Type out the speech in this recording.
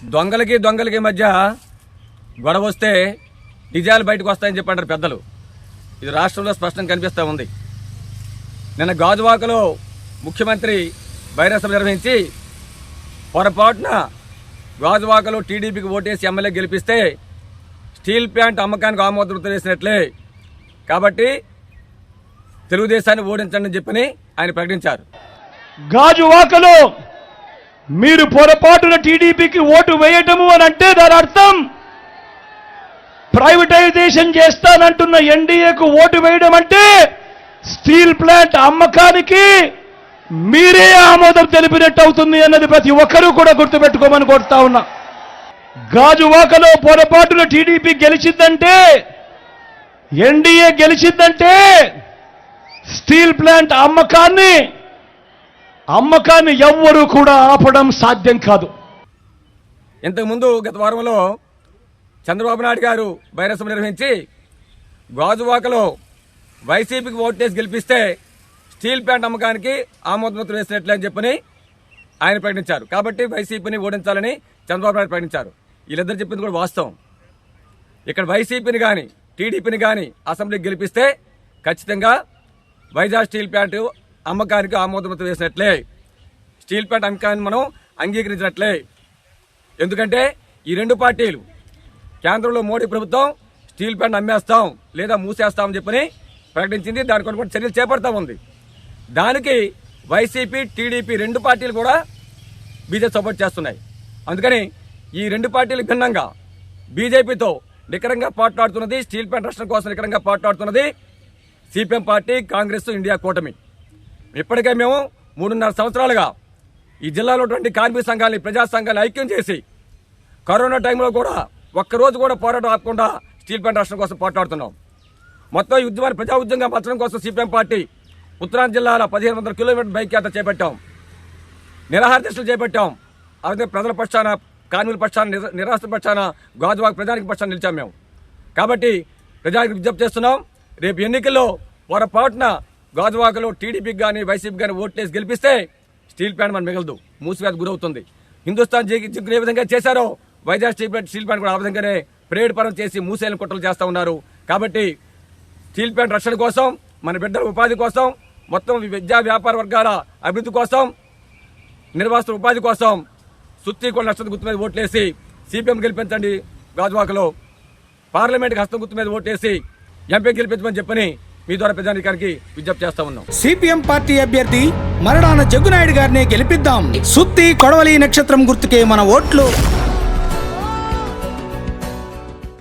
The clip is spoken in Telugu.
దొంగలకి దొంగలకి మధ్య గొడవ వస్తే నిజాలు బయటకు వస్తాయని చెప్పంటారు పెద్దలు. ఇది రాష్ట్రంలో స్పష్టంగా కనిపిస్తూ ఉంది. నిన్న గాజువాకలో ముఖ్యమంత్రి బహిరంగ సభ నిర్వహించి పొరపాటున గాజువాకలో టీడీపీకి ఓటేసి ఎమ్మెల్యే గెలిపిస్తే స్టీల్ ప్లాంట్ అమ్మకానికి ఆమోదం వేసినట్లే కాబట్టి తెలుగుదేశాన్ని ఓడించండి అని చెప్పని ఆయన ప్రకటించారు. గాజువాకలో మీరు పొరపాటున టీడీపీకి ఓటు వేయటము అని అంటే దాని అర్థం. ప్రైవేటైజేషన్ చేస్తానంటున్న ఎన్డీఏకు ఓటు వేయడం అంటే స్టీల్ ప్లాంట్ అమ్మకానికి మీరే ఆమోదం తెలిపినట్టు అవుతుంది అన్నది ప్రతి ఒక్కరూ కూడా గుర్తుపెట్టుకోమని కోరుతా ఉన్నా. గాజువాకలో పొరపాటున టీడీపీ గెలిచిందంటే ఎన్డీఏ గెలిచిందంటే స్టీల్ ప్లాంట్ అమ్మకాన్ని అమ్మకాన్ని ఎవ్వరూ కూడా ఆపడం సాధ్యం కాదు. ఇంతకుముందు గత వారంలో చంద్రబాబు నాయుడు గారు బహిరంగ నిర్వహించి గాజువాకలో వైసీపీకి ఓటేసి గెలిపిస్తే స్టీల్ ప్లాంట్ అమ్మకానికి ఆమోదముద్ర వేసినట్లే అని చెప్పని ఆయన ప్రకటించారు. కాబట్టి వైసీపీని ఓడించాలని చంద్రబాబు నాయుడు ప్రకటించారు. వీళ్ళిద్దరు చెప్పింది కూడా వాస్తవం. ఇక్కడ వైసీపీని కానీ టీడీపీని కానీ అసెంబ్లీకి గెలిపిస్తే ఖచ్చితంగా వైజాగ్ స్టీల్ ప్లాంట్ అమ్మకానికి ఆమోదముద్ర వేసినట్లే. స్టీల్ ప్లాంట్ అమ్మకాన్ని మనం అంగీకరించినట్లే. ఎందుకంటే ఈ రెండు పార్టీలు కేంద్రంలో మోడీ ప్రభుత్వం స్టీల్ ప్లాంట్ అమ్మేస్తాం లేదా మూసేస్తామని చెప్పని ప్రకటించింది. దానికి కొన్ని చర్యలు చేపడతా ఉంది. దానికి వైసీపీ టీడీపీ రెండు పార్టీలు కూడా బీజేపీ సపోర్ట్ చేస్తున్నాయి. అందుకని ఈ రెండు పార్టీలు భిన్నంగా బీజేపీతో నికరంగా పాట్లాడుతున్నది స్టీల్ ప్లాంట్ రక్షణ కోసం నికరంగా పాట్లాడుతున్నది సిపిఎం పార్టీ కాంగ్రెస్ ఇండియా కూటమి. ఇప్పటికే మేము మూడున్నర సంవత్సరాలుగా ఈ జిల్లాలో ఉన్నటువంటి కార్మిక సంఘాలని ప్రజా సంఘాలు ఐక్యం చేసి కరోనా టైంలో కూడా ఒక్కరోజు కూడా పోరాటం ఆపకుండా స్టీల్ ప్లాంట్ రాష్ట్రం కోసం పోట్లాడుతున్నాం. మొత్తం ఈ ఉద్యమాన్ని ప్రజా ఉద్యమంగా మార్చడం కోసం సిపిఎం పార్టీ ఉత్తరాంధ్ర జిల్లాల పదిహేను వందల కిలోమీటర్ బైక్ యాత్ర చేపట్టాం. నిరాహార దీక్షలు చేపట్టాం. అలాగే ప్రజల పక్షాన కార్మికుల పక్షాన నిరాశ పక్షాన గాజువాక్ ప్రజానికి పక్షాన నిలిచాం మేము. కాబట్టి ప్రజానికి విజ్ఞప్తి చేస్తున్నాం. రేపు ఎన్నికల్లో పొరపాటున గాజువాకలో టీడీపీకి కానీ వైసీపీ కానీ ఓట్లేసి గెలిపిస్తే స్టీల్ ప్లాంట్ మనం మిగలదు. మూసివేత గురవుతుంది. హిందుస్థాన్ జిగ్ ఏ విధంగా చేశారో Vizag steel plant steel plant కూడా ఆ విధంగానే ప్రేడ్ పరం చేసి మూసేలను కుట్రలు చేస్తూ ఉన్నారు. కాబట్టి స్టీల్ ప్లాంట్ రక్షణ కోసం మన బిడ్డల ఉపాధి కోసం మొత్తం విద్యా వ్యాపార వర్గాల అభివృద్ధి కోసం నిర్వాసిత ఉపాధి కోసం సుత్తి కూడా నష్టం గుర్తు మీద ఓట్లేసి సిపిఎం గెలిపించండి గాజువాకలో. పార్లమెంట్కి హస్తం గుర్తు మీద ఓట్లేసి ఎంపీ గెలిపించమని చెప్పని మీ ద్వారా ప్రజానికానికి విజ్ఞప్తి చేస్తా ఉన్నాం. సిపిఎం పార్టీ అభ్యర్థి మరణాన జగ్గునాయుడు గారిని గెలిపిద్దాం. సుత్తి కొడవలి నక్షత్రం గుర్తుకే మన ఓట్లు.